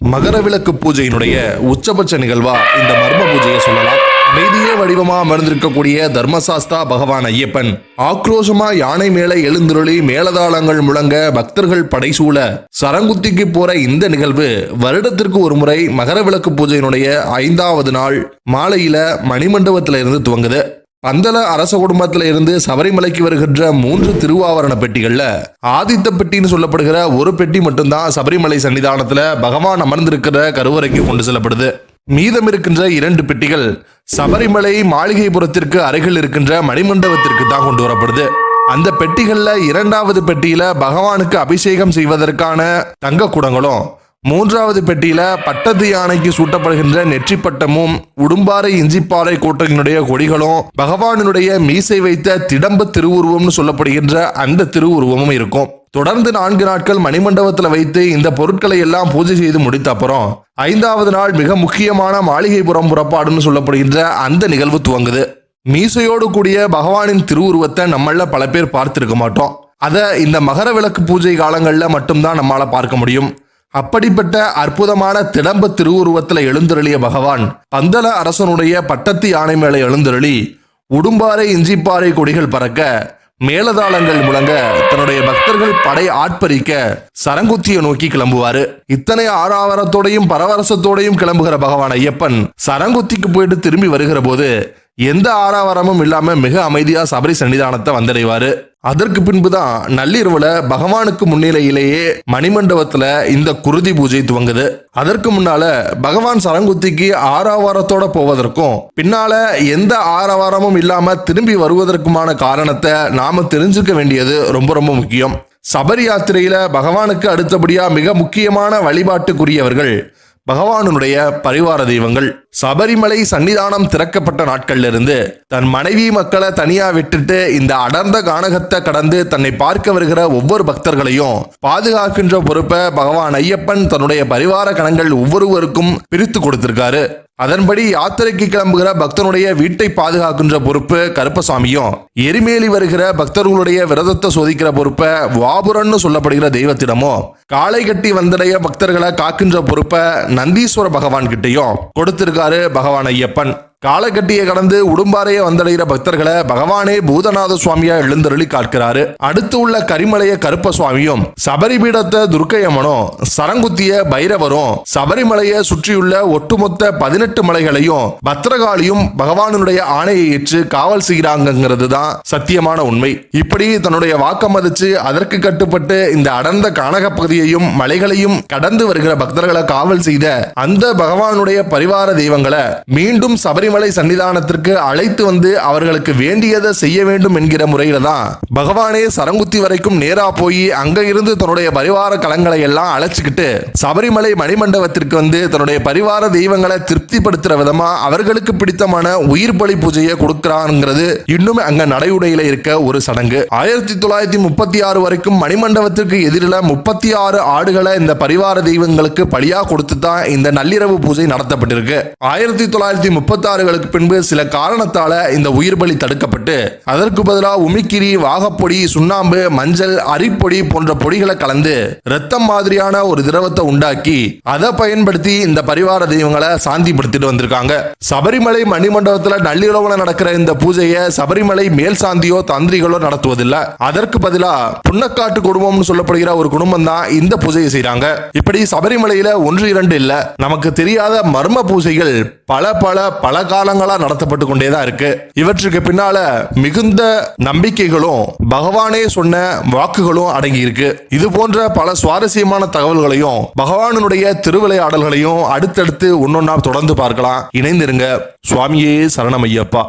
மகர விளக்கு பூஜையினுடைய உச்சபட்ச நிகழ்வா இந்த மர்ம பூஜையை சொல்லலாம். அமைதியே வடிவமா அமர்ந்திருக்கக்கூடிய தர்மசாஸ்தா பகவான் ஐயப்பன் ஆக்ரோஷமா யானை மேல எழுந்துருளி மேலதாளங்கள் முழங்க பக்தர்கள் படைசூழ சரங்குத்திக்கு போற இந்த நிகழ்வு வருடத்திற்கு ஒரு முறை மகர விளக்கு பூஜையினுடைய ஐந்தாவது நாள் மாலையில மணிமண்டபத்தில இருந்து துவங்குது. பந்தல அரச குடும்பத்தில் இருந்து சபரிமலைக்கு வருகின்ற மூன்று திருவாவரண பெட்டிகள்ல ஆதித்த பெட்டின்னு சொல்லப்படுகிற ஒரு பெட்டி மட்டும்தான் சபரிமலை சன்னிதானத்துல பகவான் அமர்ந்திருக்கிற கருவறைக்கு கொண்டு செல்லப்படுது. மீதம் இருக்கின்ற இரண்டு பெட்டிகள் சபரிமலை மாளிகைபுரத்திற்கு அருகில் இருக்கின்ற மணிமண்டபத்திற்கு தான் கொண்டு வரப்படுது. அந்த பெட்டிகள்ல இரண்டாவது பெட்டியில பகவானுக்கு அபிஷேகம் செய்வதற்கான தங்க குடங்களும் மூன்றாவது பெட்டியில பட்டத்து யானைக்கு சூட்டப்படுகின்ற நெற்றி பட்டமும் உடும்பாறை இஞ்சிப்பாறை கோட்டையினுடைய கொடிகளும் பகவானுடைய மீசை வைத்த திடம்ப திருவுருவம்னு சொல்லப்படுகின்ற அந்த திருவுருவமும் இருக்கும். தொடர்ந்து நான்கு நாட்கள் மணிமண்டபத்தில் வைத்து இந்த பொருட்களை எல்லாம் பூஜை செய்து முடித்த அப்புறம் ஐந்தாவது நாள் மிக முக்கியமான மாளிகைபுரம் புறப்பாடுன்னு சொல்லப்படுகின்ற அந்த நிகழ்வு துவங்குது. மீசையோடு கூடிய பகவானின் திருவுருவத்தை நம்மள பல பேர் பார்த்திருக்க மாட்டோம். அதை இந்த மகர விளக்கு பூஜை காலங்களில் மட்டும்தான் நம்மால பார்க்க முடியும். அப்படிப்பட்ட அற்புதமான திடம்ப திருவுருவத்தில் எழுந்தருளிய பகவான் பந்தல அரசனுடைய பட்டத்து யானை மேலே எழுந்தருளி உடும்பாறை இஞ்சிப்பாறை கொடிகள் பறக்க மேலதாளங்கள் முழங்க தன்னுடைய பக்தர்கள் படை ஆட்பறிக்க சரங்குத்தியை நோக்கி கிளம்புவாரு. இத்தனை ஆறாவரத்தோடையும் பரவரசத்தோடையும் கிளம்புகிற பகவான் ஐயப்பன் சரங்குத்திக்கு போயிட்டு திரும்பி வருகிற போது எந்த ஆறாவரமும் இல்லாம மிக அமைதியா சபரி சன்னிதானத்தை வந்தடைவாரு. அதற்கு பின்புதான் நள்ளிரவுல பகவானுக்கு முன்னிலையிலேயே மணிமண்டபத்துல இந்த குருதி பூஜை துவங்குது. அதற்கு முன்னால பகவான் சரங்குத்திக்கு ஆறாவாரத்தோட போவதற்கும் பின்னால எந்த ஆறாவாரமும் இல்லாம திரும்பி வருவதற்குமான காரணத்தை நாம தெரிஞ்சுக்க வேண்டியது ரொம்ப ரொம்ப முக்கியம். சபரி யாத்திரையில பகவானுக்கு அடுத்தபடியா மிக முக்கியமான வழிபாட்டுக்குரியவர்கள் பகவானுடைய பரிவார தெய்வங்கள். சபரிமலை சன்னிதானம் திறக்கப்பட்ட நாட்கள்ல இருந்து தன் மனைவி மக்களை தனியா விட்டுட்டு இந்த அடர்ந்த கானகத்தை கடந்து தன்னை பார்க்க வருகிற ஒவ்வொரு பக்தர்களையும் பாதுகாக்கின்ற பொறுப்பை பகவான் ஐயப்பன் தன்னுடைய பரிவார கணங்கள் ஒவ்வொருவருக்கும் பிரித்து கொடுத்திருக்காரு. அதன்படி யாத்திரைக்கு கிளம்புகிற பக்தனுடைய வீட்டை பாதுகாக்கின்ற பொறுப்பு கருப்பசாமியும் எரிமேலி வருகிற பக்தர்களுடைய விரதத்தை சோதிக்கிற பொறுப்பை வாபுரன்னு சொல்லப்படுகிற தெய்வத்திடமும் காளை கட்டி வந்தடைய பக்தர்களை காக்கின்ற பொறுப்பை நந்தீஸ்வர பகவான் கிட்டையும் கொடுத்திருக்காரு பகவான் ஐயப்பன். காலகட்டியை கடந்து உடும்பாறையை வந்தடைகிற பக்தர்களை பகவானே பூதநாத சுவாமியா எழுந்தருளி காட்கிறாரு. அடுத்து உள்ள கரிமலைய கருப்ப சுவாமியும் சபரிபீடத்தை துர்க்கையம்மனும் சரங்குத்திய பைரவரும் சபரிமலையை சுற்றியுள்ள ஒட்டுமொத்த பதினெட்டு மலைகளையும் பத்திரகாளியும் பகவானுடைய ஆணையை ஏற்று காவல் செய்கிறாங்கிறது தான் சத்தியமான உண்மை. இப்படி தன்னுடைய வாக்கமதிச்சு அதற்கு கட்டுப்பட்டு இந்த அடர்ந்த கானக பகுதியையும் மலைகளையும் கடந்து வருகிற பக்தர்களை காவல் செய்த அந்த பகவானுடைய பரிவார தெய்வங்களை மீண்டும் சபரிமலை சன்னிதானத்திற்கு அழைத்து வந்து அவர்களுக்கு வேண்டியதை செய்ய வேண்டும் என்கிற முறையில தான் பகவானே சரங்குத்தி வரைக்கும் நேரா போய் அங்க இருந்து தன்னுடைய பரிவார கலங்களை எல்லாம் அழைச்சிக்கிட்டு சபரிமலை மணிமண்டபத்திற்கு வந்து தன்னுடைய பரிவார தெய்வங்களை திருப்திப்படுத்துற விதமா அவர்களுக்கு பிடித்தமான உயிர் பலி பூஜையை கொடுக்கிறாங்கிறது இன்னும் அங்க நடைமுறையில இருக்க ஒரு சடங்கு. ஆயிரத்தி தொள்ளாயிரத்தி முப்பத்தி ஆறு வரைக்கும் மணிமண்டபத்திற்கு எதிரில முப்பத்தி ஆறு ஆடுகளை இந்த பரிவார தெய்வங்களுக்கு பலியா கொடுத்து தான் இந்த நள்ளிரவு பூஜை நடத்தப்பட்டிருக்கு. ஆயிரத்தி தொள்ளாயிரத்தி முப்பத்தி வரலாறுகளுக்கு பின்பு சில காரணத்தால இந்த உயிர் பலி தடுக்கப்பட்டு அதற்கு பதிலாக உமிக்கிரி வாகப்பொடி சுண்ணாம்பு மஞ்சள் அரிப்பொடி போன்ற பொடிகளை கலந்து ரத்தம் மாதிரியான ஒரு திரவத்தை உண்டாக்கி அதை பயன்படுத்தி இந்த பரிவார தெய்வங்களை சாந்திப்படுத்திட்டு வந்திருக்காங்க. சபரிமலை மணிமண்டபத்துல நள்ளிரவுல நடக்கிற இந்த பூஜையை சபரிமலை மேல் சாந்தியோ தந்திரிகளோ நடத்துவதில்லை. அதற்கு பதிலா புன்னக்காட்டு குடும்பம்னு சொல்லப்படுகிற ஒரு குடும்பம் தான் இந்த பூஜையை செய்யறாங்க இப்படி சபரிமலையில ஒன்று இரண்டு இல்ல. நமக்கு தெரியாத மர்ம பூஜைகள் பல பல பல பல காலங்களா நடத்தப்பட்டு கொண்டே தான் இருக்கு. இவற்றுக்கு பின்னால மிகுந்த நம்பிக்கைகளும் பகவானே சொன்ன வாக்குகளும் அடங்கி இருக்கு. இது போன்ற பல சுவாரஸ்யமான தகவல்களையும் பகவானுடைய திருவிளையாடல்களையும் அடுத்தடுத்து ஒன்னொன்னா தொடர்ந்து பார்க்கலாம். இணைந்திருங்க. சுவாமியே சரணமையப்பா.